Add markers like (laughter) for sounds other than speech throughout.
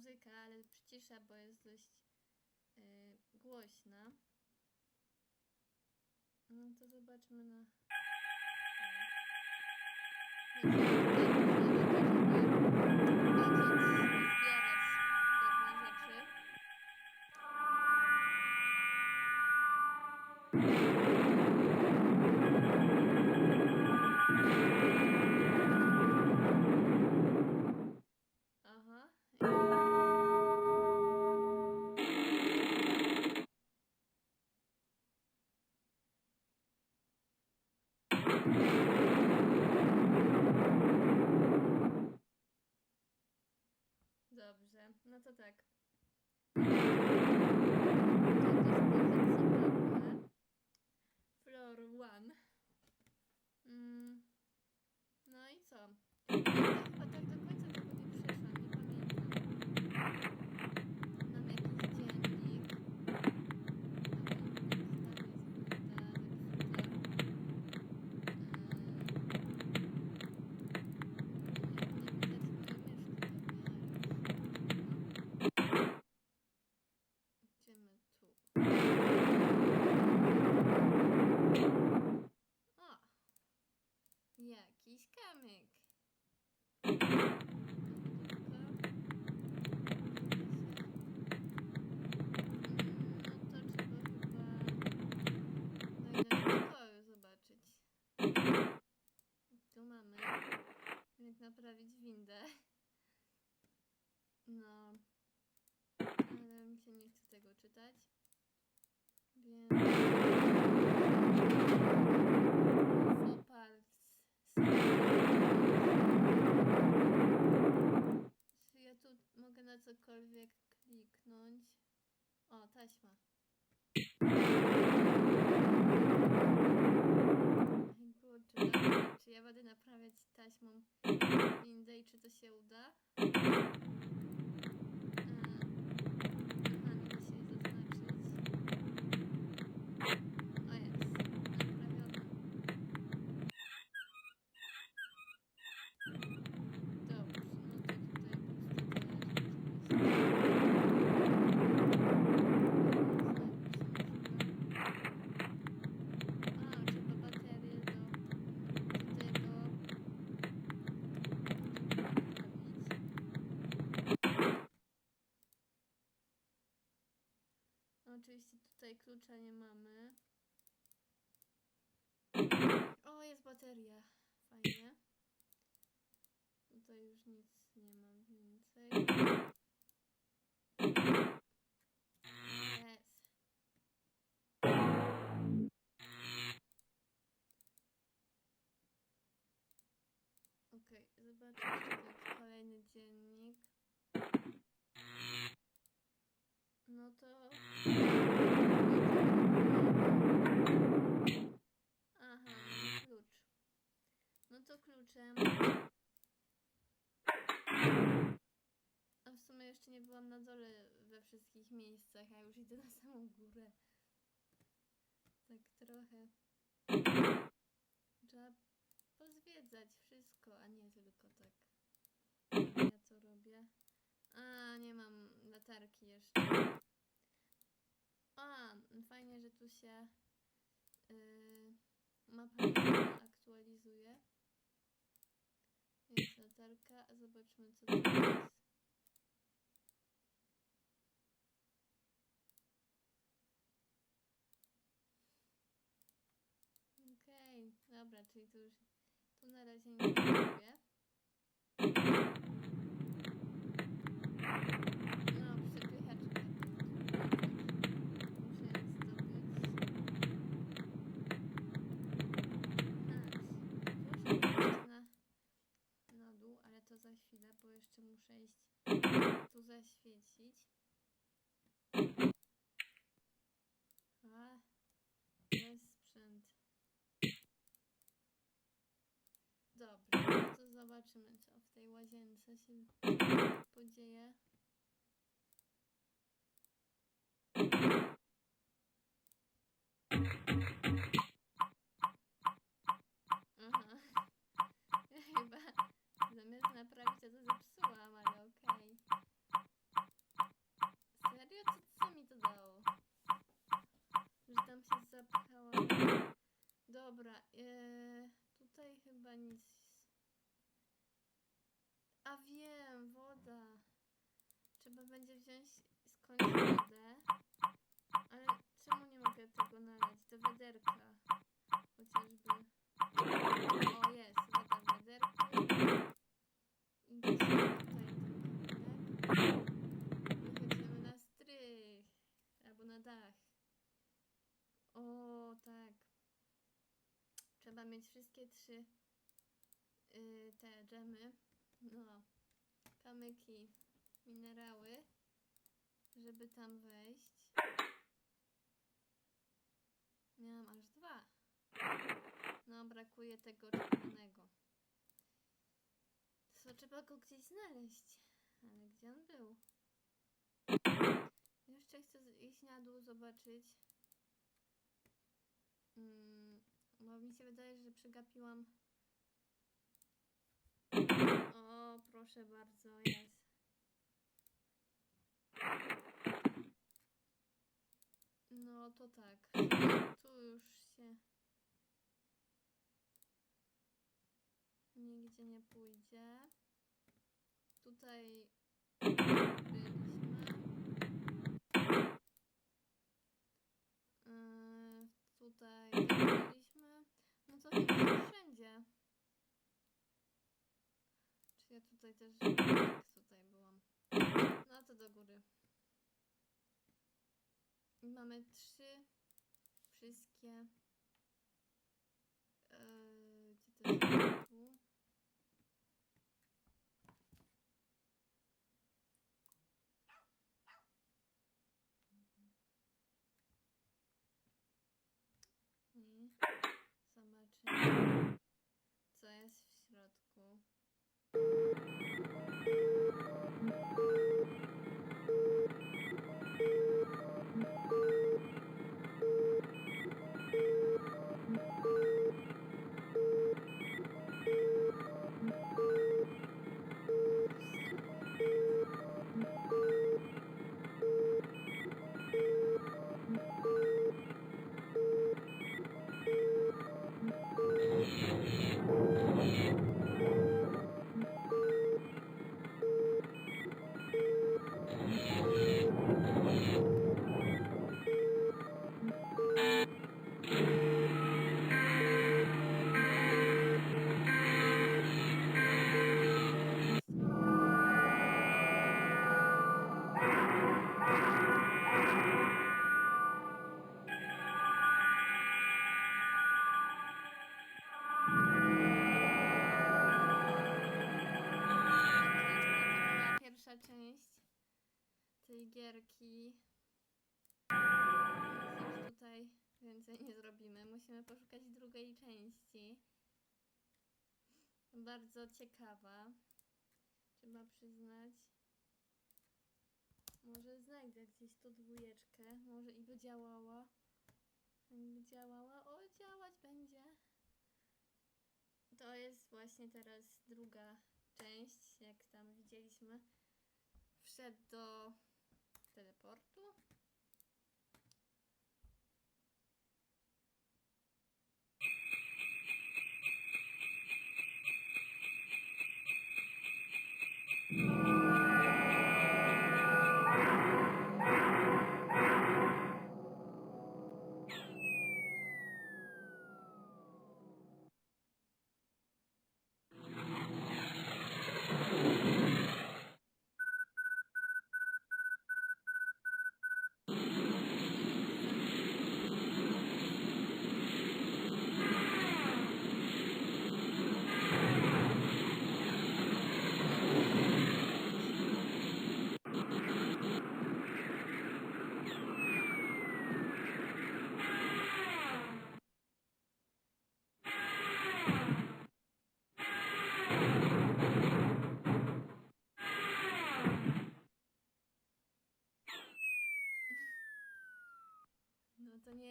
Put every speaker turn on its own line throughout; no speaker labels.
muzyka, ale przyciszę, bo jest dość yy, głośna. No to zobaczmy na... no to tak. Floor one. Mm. No i co? Ja chyba tak do końca tego nie przeszłam, nie pamiętam. Mam jakiś dziennik. Tam jest woda zepsuta. Yy, Idziemy tu. O! Jakiś kamyk. No to trzeba chyba do innego pokoju zobaczyć. Tu mamy jak naprawić windę. No, ale mi się nie chce tego czytać. Więc... Czy ja tu mogę na cokolwiek kliknąć? O, taśma. Kurczę, czy ja będę naprawiać taśmą windę i czy to się uda? E, Aha, nie da się jej zaznaczyć. O jest, naprawiona. Dobrze, no to tutaj puste te A, trzeba baterię do, do tego naprawić. Oczywiście tutaj klucza nie mamy. O, jest bateria. Fajnie. Tutaj już nic nie mam więcej. Jest. Okej, zobaczmy tutaj kolejny dziennik. No to... Aha, no klucz. No to kluczem. A w sumie jeszcze nie byłam na dole we wszystkich miejscach, a już idę na samą górę. Tak trochę. Trzeba pozwiedzać wszystko, a nie tylko tak. Ja to robię. A, nie mam latarki jeszcze. A, fajnie, że tu się yy, mapa aktualizuje. Jest latarka, zobaczmy co tu jest. Okej, dobra, czyli tu już tu na razie nie (coughs) zrobię. No, przepychaczkę. Muszę zdobyć. A, proszę jeszcze na, na dół, ale to za chwilę, bo jeszcze muszę iść tu zaświecić. A, jest sprzęt. Dobra, no to zobaczymy, co w tej łazience się (coughs) podzieje. Aha. Ja chyba zamiast naprawić, to to zepsułam, ale okej. Trzeba będzie wziąć skądś wodę. Ale czemu nie mogę tego nalać do wiaderka? Chociażby. O, jest, woda w wiaderku. I tutaj. Wychodzimy na strych. Albo na dach. O, tak. Trzeba mieć wszystkie trzy y, te dżemy. No. Kamyki, minerały, żeby tam wejść. Miałam aż dwa. No, brakuje tego czerwonego. To trzeba go gdzieś znaleźć. Ale gdzie on był? Jeszcze chcę iść na dół, zobaczyć. Mm, bo mi się wydaje, że przegapiłam. O, proszę bardzo, jest. No to tak. Tu już się nigdzie nie pójdzie. Tutaj byliśmy. Yy, tutaj byliśmy. No to chyba wszędzie. Czy ja tutaj też... Tak. No to do góry. Mamy trzy wszystkie. Yy, gdzie to jest? Tu. Zobaczymy, co jest w środku. Tej gierki. Już tutaj więcej nie zrobimy. Musimy poszukać drugiej części. Bardzo ciekawa. Trzeba przyznać. Może znajdę gdzieś tą dwójeczkę. Może i by działała. Działała. O, działać będzie. To jest właśnie teraz druga część, jak tam widzieliśmy. Wszedł do teleportu. No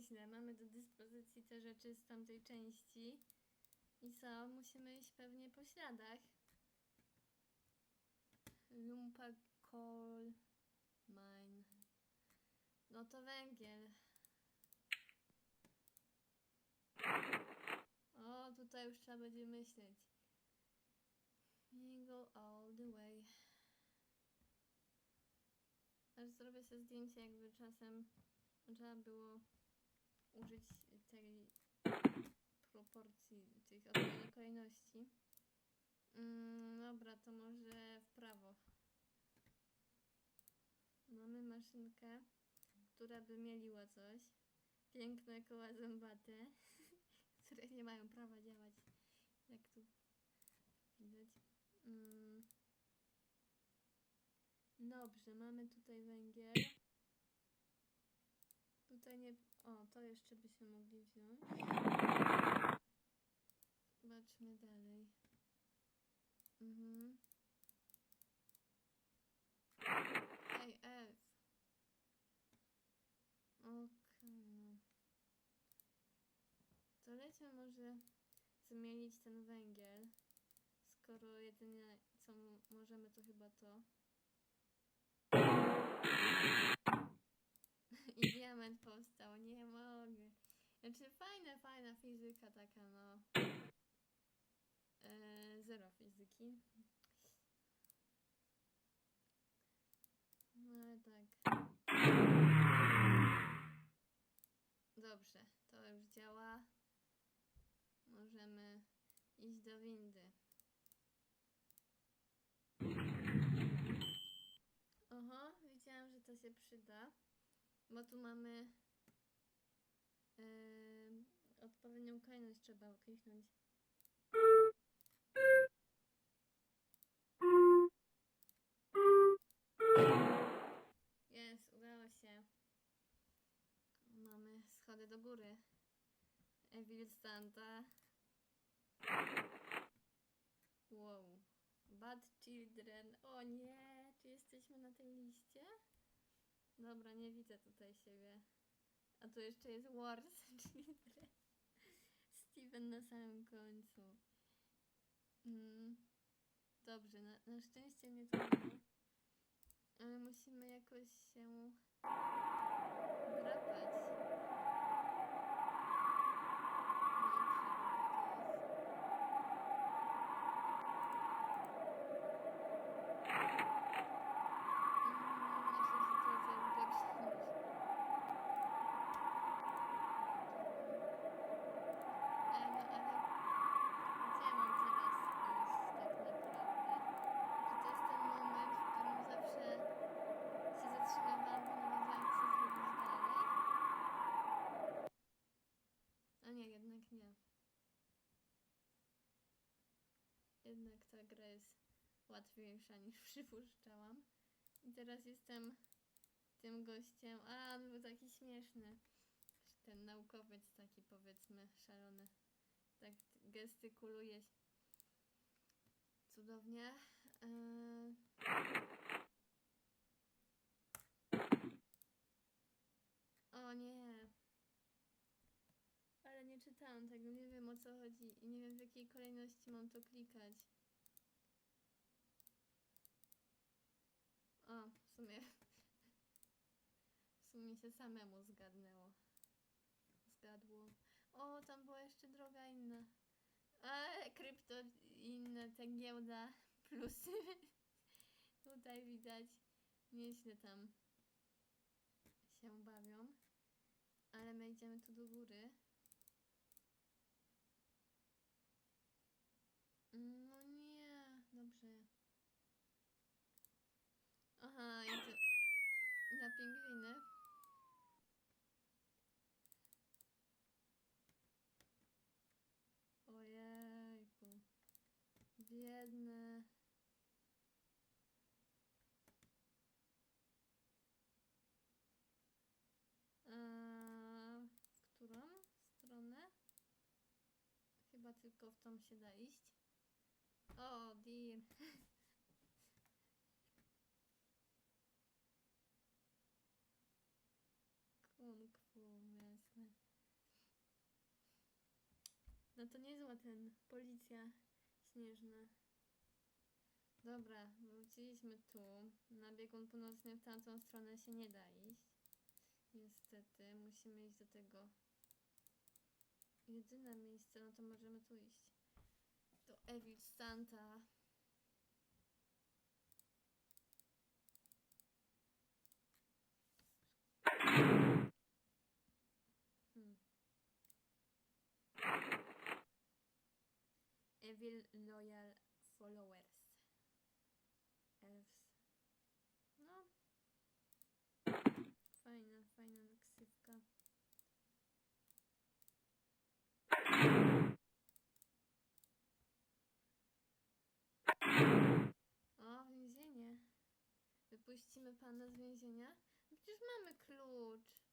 nieźle. Mamy do dyspozycji te rzeczy z tamtej części. I co? Musimy iść pewnie po śladach. Lumpa coal mine. No to węgiel. O, tutaj już trzeba będzie myśleć. Go all the way. też zrobię sobie zdjęcie, jakby czasem trzeba było użyć tej proporcji, tych odpowiednich kolejności. Mm, dobra, to może w prawo. Mamy maszynkę, która by mieliła coś. Piękne koła zębate, (laughs) które nie mają prawa działać, jak tu widać. Mm. Dobrze, mamy tutaj węgiel. Tutaj nie... O, to jeszcze byśmy mogli wziąć. Zobaczmy dalej. Mhm. Ej, F. Okej, no. To lećmy może zmienić ten węgiel. Skoro jedynie co możemy to chyba to. I diament powstał, nie mogę. Znaczy fajna, fajna fizyka taka, no. E, zero fizyki. No ale tak. Dobrze, to już działa. Możemy iść do windy. Oho, wiedziałam, że to się przyda. Bo tu mamy em, odpowiednią kolejność trzeba kliknąć. Jest, udało się. Mamy schody do góry. Evil Santa. Wow. Bad Children. O nie, czy jesteśmy na tej liście? Dobra, nie widzę tutaj siebie. A tu jeszcze jest Wars (laughs) Children. Steven na samym końcu. Mm. Dobrze, na, na szczęście nie ma. Ale musimy jakoś się drapać. A nie, jednak nie. Jednak ta gra jest łatwiejsza niż (laughs) przypuszczałam. I teraz jestem tym gościem. A, on był taki śmieszny. Ten naukowiec taki powiedzmy szalony. Tak gestykuluje. Cudownie. Eee... O nie. Ale nie czytałam tego, nie wiem o co chodzi i nie wiem w jakiej kolejności mam to klikać. O, w sumie. W sumie się samemu zgadnęło. Zgadło. O, tam była jeszcze droga inna. A, krypto inne, ta giełda, plusy. (laughs) Tutaj widać. Nieźle tam się bawią. Ale my idziemy tu do góry. No nie, dobrze. Aha, i to na pingwiny. Ojejku. Biedne. Eee, którą stronę? Chyba tylko w tą się da iść. O, dear. (laughs) No to niezła ten, policja śnieżna. Dobra, wróciliśmy tu. Na biegun północny w tamtą stronę się nie da iść. Niestety, musimy iść do tego. Jedyne miejsce, no to możemy tu iść. Do Evil Santa. Evil Loyal Followers. Elves. No. Fajna, fajna ksywka. O, więzienie. Wypuścimy pana z więzienia? Przecież mamy klucz.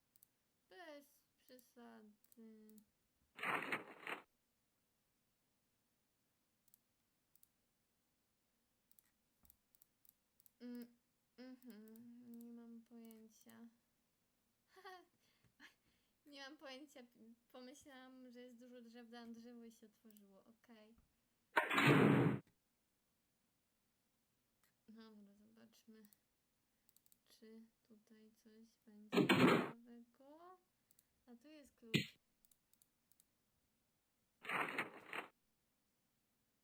Bez przesady. Mm, mhm, nie mam pojęcia. (laughs) nie mam pojęcia. Pomyślałam, że jest dużo drzew, dałam drzewo i się otworzyło. Okej. Dobra, zobaczmy, czy tutaj coś będzie ciekawego. A tu jest klucz.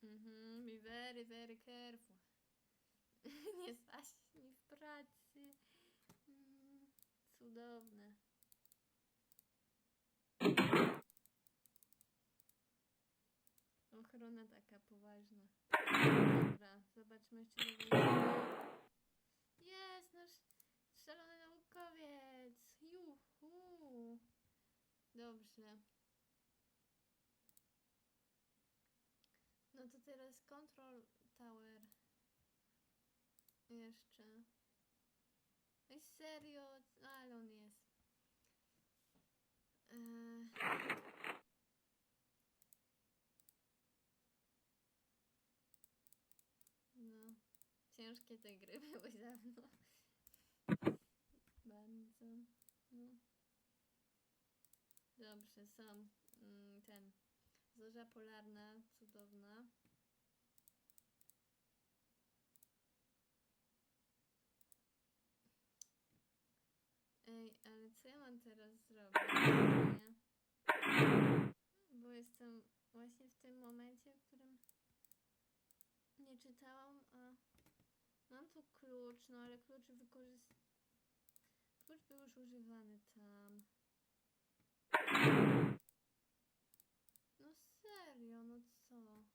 Mhm, be very, very careful. (laughs) Nie zaśnij w pracy. Mm, cudowne. Ochrona taka poważna. Dobra, zobaczmy jeszcze więzienia. Jest nasz szalony naukowiec. Juhu. Dobrze. No to teraz Control Tower. Jeszcze. Ej, serio? Ale on jest. Eee. No. Ciężkie te gry były dawno. Bardzo. No. Dobrze, są. Mm, ten. Zorza polarna, cudowna. Ej, ale co ja mam teraz zrobić? Nie? Bo jestem właśnie w tym momencie, w którym nie czytałam, a mam tu klucz, no ale klucz wykorzystam. Klucz był już używany tam. No serio, no co?